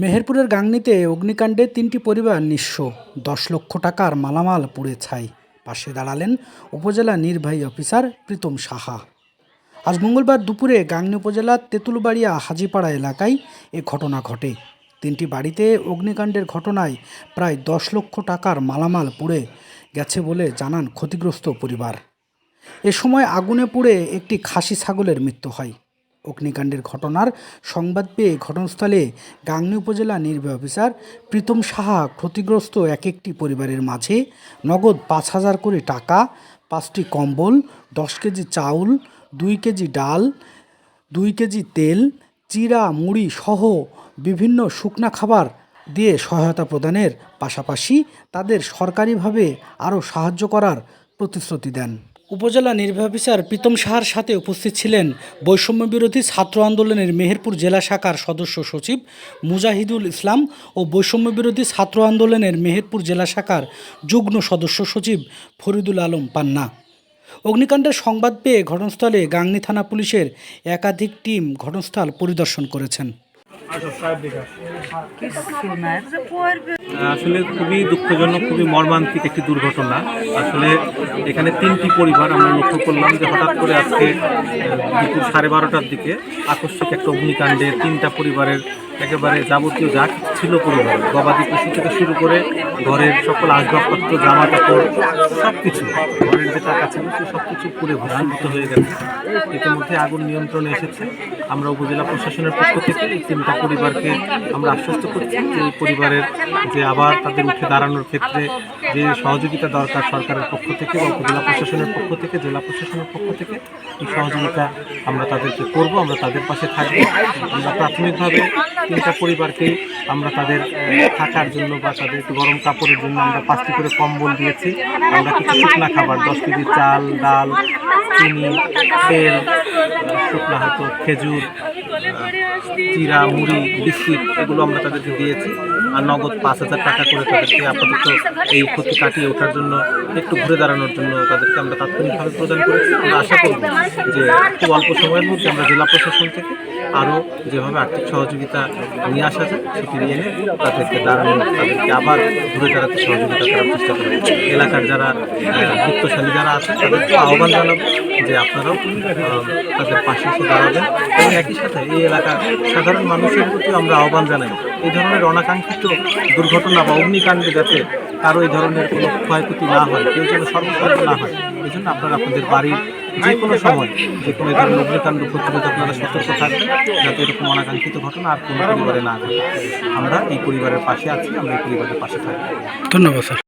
মেহেরপুরের গাংনীতে অগ্নিকাণ্ডে তিনটি পরিবার নিঃস্ব। দশ লক্ষ টাকার মালামাল পুড়ে ছাই। পাশে দাঁড়ালেন উপজেলা নির্বাহী অফিসার প্রীতম সাহা। আজ মঙ্গলবার দুপুরে গাংনী উপজেলার তেঁতুলবাড়িয়া হাজিপাড়া এলাকায় এ ঘটনা ঘটে। তিনটি বাড়িতে অগ্নিকাণ্ডের ঘটনায় প্রায় দশ লক্ষ টাকার মালামাল পুড়ে গেছে বলে জানান ক্ষতিগ্রস্ত পরিবার। এ সময় আগুনে পুড়ে একটি খাসি ছাগলের মৃত্যু হয়। অগ্নিকাণ্ডের ঘটনার সংবাদ পেয়ে ঘটনাস্থলে গাংনী উপজেলা নির্বাহী অফিসার প্রীতম সাহা ক্ষতিগ্রস্ত এক একটি পরিবারের মাঝে নগদ পাঁচ হাজার করে টাকা, পাঁচটি কম্বল, দশ কেজি চাউল, দুই কেজি ডাল, দুই কেজি তেল, চিরা, মুড়ি সহ বিভিন্ন শুকনা খাবার দিয়ে সহায়তা প্রদানের পাশাপাশি তাদের সরকারিভাবে আরও সাহায্য করার প্রতিশ্রুতি দেন। উপজেলা নির্বাহী অফিসার প্রীতম সাহার সাথে উপস্থিত ছিলেন বৈষম্য বিরোধী ছাত্র আন্দোলনের মেহেরপুর জেলা শাখার সদস্য সচিব মুজাহিদুল ইসলাম ও বৈষম্য বিরোধী ছাত্র আন্দোলনের মেহেরপুর জেলা শাখার যুগ্ম সদস্য সচিব ফরিদুল আলম পান্না। অগ্নিকাণ্ডের সংবাদ পেয়ে ঘটনাস্থলে গাংনী থানা পুলিশের একাধিক টিম ঘটনাস্থল পরিদর্শন করেছেন। আসলে খুবই দুঃখজনক, খুবই মর্মান্তিক একটি দুর্ঘটনা। আসলে এখানে তিনটি পরিবার আমরা লক্ষ্য করলাম যে হঠাৎ করে আজকে দুপুর সাড়ে বারোটার দিকে আকস্মিক একটা অগ্নিকাণ্ডে তিনটা পরিবারের একেবারে যাবতীয় যা ছিল পরিবার গবাদি পশু থেকে শুরু করে ঘরের সকল আসবাবপত্র জামা কাপড় সব কিছু ঘরের যে টাকা ছিল সে সব কিছু পুরে ভূষান্বিত হয়ে গেছে। ইতিমধ্যে আগুন নিয়ন্ত্রণে এসেছে। আমরা উপজেলা প্রশাসনের পক্ষ থেকে এই তিনটা পরিবারকে আমরা আশ্বস্ত করছি যে এই পরিবারের যে আবার তাদের উঠে দাঁড়ানোর ক্ষেত্রে যে সহযোগিতা দরকার সরকারের পক্ষ থেকে বা উপজেলা প্রশাসনের পক্ষ থেকে, জেলা প্রশাসনের পক্ষ থেকে এই সহযোগিতা আমরা তাদেরকে করব, আমরা তাদের পাশে থাকব। আমরা প্রাথমিকভাবে তিনটা পরিবারকেই আমরা তাদের থাকার জন্য বা তাদের গরম কাপড়ের জন্য আমরা পাঁচটি করে কম্বল দিয়েছি। আমরা কিছু শুকনা খাবার, দশ কেজি চাল, ডাল, চিনি, তেল, শুকনা হয়তো খেজুর চিরা মুড়ি, বিস্কিট, এগুলো আমরা তাদেরকে দিয়েছি। আর নগদ পাঁচ হাজার টাকা করে তাদেরকে আপাতত এই ক্ষতি কাটিয়ে ওঠার জন্য, একটু ঘুরে দাঁড়ানোর জন্য তাদেরকে আমরা তাৎক্ষণিকভাবে প্রদান করেছি। আমরা আশা করব যে খুব অল্প সময়ের মধ্যে আমরা জেলা প্রশাসন থেকে আরও যেভাবে আর্থিক সহযোগিতা নিয়ে আসা যায়, সেটি এনে তাদেরকে দাঁড়ানো তাদেরকে আবার ঘুরে দাঁড়াতে সহযোগিতা করার চেষ্টা করব। এলাকার যারা বিত্তশালী যারা আছেন, তাদেরকে আহ্বান জানাব যে আপনারাও তাদের পাশে এসে দাঁড়াবেন এবং একই সাথে এই এলাকার সাধারণ মানুষের প্রতি আমরা আহ্বান জানাই। এই ধরনের অনাকাঙ্ক্ষিত দুর্ঘটনা বা অগ্নিকাণ্ডে যাতে কারও এই ধরনের কোনো ক্ষয়ক্ষতি না হয়, কেউ যেন সর্বসর্ব না হয় এই জন্য আপনারা আপনাদের বাড়ির যে কোনো সময় যে কোনো ধরনের অগ্নিকাণ্ড প্রতিরোধ আপনারা সতর্ক থাকবেন, যাতে এরকম অনাকাঙ্ক্ষিত ঘটনা আর কোনো পরিবারে না ঘটে। আমরা এই পরিবারের পাশে আছি, আমরা এই পরিবারের পাশে থাকব। ধন্যবাদ, স্যার।